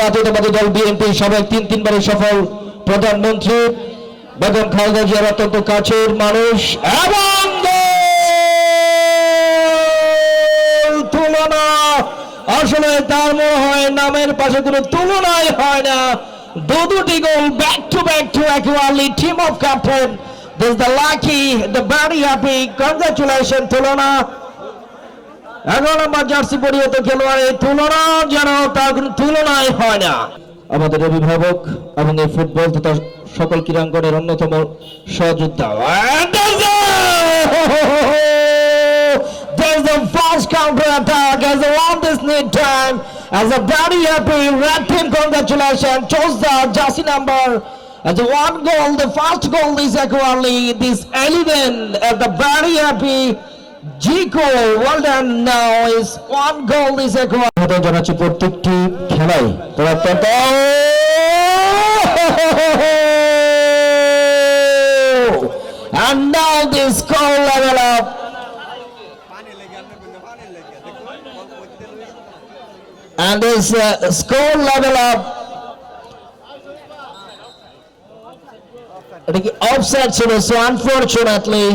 জাতীয়তাবাদী দল বিএনপি সাবেক তিন তিনবারের সফল প্রধানমন্ত্রী বেগম খালেদা জিয়ার অত্যন্ত কাছের মানুষ এবং তুলনা। আসলে তার মনে হয় নামের পাশে কোনো তুলনাই হয় না। দু দুটি goal back to back to একেবারে team of captain this the lucky the very happy congratulation তুলনা। এগারো নম্বর জার্সি পরিহিত খেলোয়াড় এই তুলনা যেন তার কোনো তুলনাই হয় না আমাদের অভিভাবক এবং এই ফুটবল তথা সকল ক্রীড়াঙ্গনের অন্যতম সহযোদ্ধা there's the fast counter attack as they won this need time as a very happy red team congratulations chose the jersey number as the one goal the first goal is equally this 11 at the very happy Jico well done now is one goal is equal জানাচ্ছি প্রত্যেকটি খেলাই তারা অত্যন্ত and now the score level up and this uh, score level up এটা কি offside ছিল so unfortunately